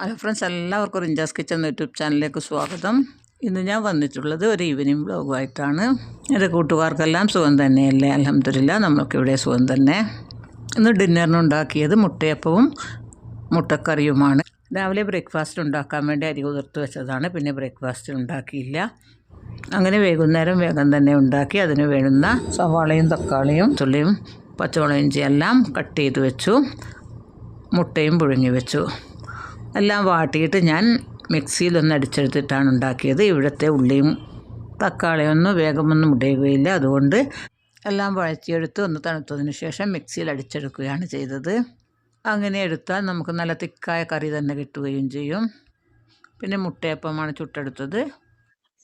Hello friends എല്ലാവർക്കും റിഞ്ചാസ് kitchen YouTube ചാനലിലേക്ക് സ്വാഗതം. ഇന്ന് ഞാൻ വന്നിട്ടുള്ളത് ഒരു ഈവനിങ് ബ്ലോഗുമായിട്ടാണ് എന്റെ കൂട്ടുകാർക്കെല്ലാം സുഖം തന്നെയല്ലേ? അലഹമില്ല നമ്മൾക്കിവിടെ സുഖം തന്നെ. ഇന്ന് ഡിന്നറിന് ഉണ്ടാക്കിയത് മുട്ടയപ്പവും മുട്ടക്കറിയുമാണ്. രാവിലെ ബ്രേക്ക്ഫാസ്റ്റ് ഉണ്ടാക്കാൻ വേണ്ടി അരി കുതിർത്ത് വെച്ചതാണ് പിന്നെ ബ്രേക്ക്ഫാസ്റ്റ് ഉണ്ടാക്കിയില്ല. അങ്ങനെ വൈകുന്നേരം വേഗം തന്നെ ഉണ്ടാക്കി അതിന് വേണ്ടുന്ന സവാളയും തക്കാളിയും തുള്ളിയും പച്ചമുളകും ഇഞ്ചിയെല്ലാം കട്ട് ചെയ്ത് വെച്ചു. മുട്ടയും പുഴുങ്ങി വെച്ചു. എല്ലാം വാട്ടിയിട്ട് ഞാൻ മിക്സിയിലൊന്ന് അടിച്ചെടുത്തിട്ടാണ് ഉണ്ടാക്കിയത്. ഇവിടുത്തെ ഉള്ളിയും തക്കാളിയൊന്നും വേഗമൊന്നും ഉടയുകയില്ല അതുകൊണ്ട് എല്ലാം വഴറ്റിയെടുത്ത് ഒന്ന് തണുത്തതിന് ശേഷം മിക്സിയിൽ അടിച്ചെടുക്കുകയാണ് ചെയ്തത്. അങ്ങനെ എടുത്താൽ നമുക്ക് നല്ല തിക്കായ കറി തന്നെ കിട്ടുകയും ചെയ്യും. പിന്നെ മുട്ടയപ്പമാണ് ചുട്ടെടുത്തത്.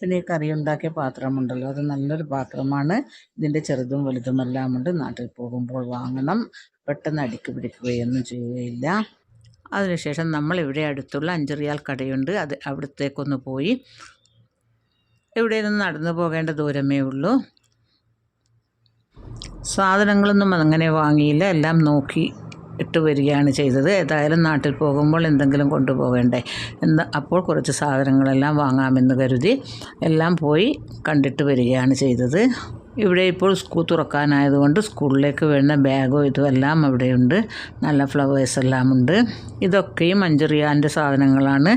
പിന്നെ ഈ കറി ഉണ്ടാക്കിയ പാത്രമുണ്ടല്ലോ അത് നല്ലൊരു പാത്രമാണ്. ഇതിന്റെ ചെറുതും വലുതുമെല്ലാം ഉണ്ട്. നാട്ടിൽ പോകുമ്പോൾ വാങ്ങണം. പെട്ടെന്ന് അടുക്കി പിടിക്കുകയൊന്നും ചെയ്യുകയില്ല. അതിനുശേഷം നമ്മൾ ഇവിടെ അടുത്തുള്ള അഞ്ചറിയാൽ കടയുണ്ട്. അത് അവിടത്തേക്കൊന്ന് പോയി. ഇവിടെ നിന്ന് നടന്നു പോകേണ്ട ദൂരമേ ഉള്ളൂ. സാധനങ്ങളൊന്നും അങ്ങനെ വാങ്ങിയില്ല. എല്ലാം നോക്കി ഇട്ട് വരികയാണ് ചെയ്തത്. ഏതായാലും നാട്ടിൽ പോകുമ്പോൾ എന്തെങ്കിലും കൊണ്ടുപോകണ്ടേ. എന്ന് അപ്പോൾ കുറച്ച് സാധനങ്ങളെല്ലാം വാങ്ങാമെന്ന് കരുതി എല്ലാം പോയി കണ്ടിട്ട് വരികയാണ് ചെയ്തത്. ഇവിടെ ഇപ്പോൾ സ്കൂൾ തുറക്കാനായതുകൊണ്ട് സ്കൂളിലേക്ക് വേണ്ട ബാഗോ ഇതുമെല്ലാം അവിടെയുണ്ട്. നല്ല ഫ്ലവേഴ്സ് എല്ലാം ഉണ്ട്. ഇതൊക്കെയും അഞ്ചറിയാന്റെ സാധനങ്ങളാണ്.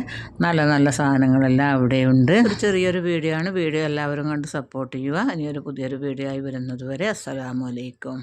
നല്ല നല്ല സാധനങ്ങളെല്ലാം അവിടെയുണ്ട്. ഒരു ചെറിയൊരു വീഡിയോ ആണ് വീഡിയോ എല്ലാവരും കണ്ട് സപ്പോർട്ട് ചെയ്യുക. ഇനിയൊരു പുതിയൊരു വീഡിയോ ആയി വരുന്നത് വരെ അസ്സലാമലൈക്കും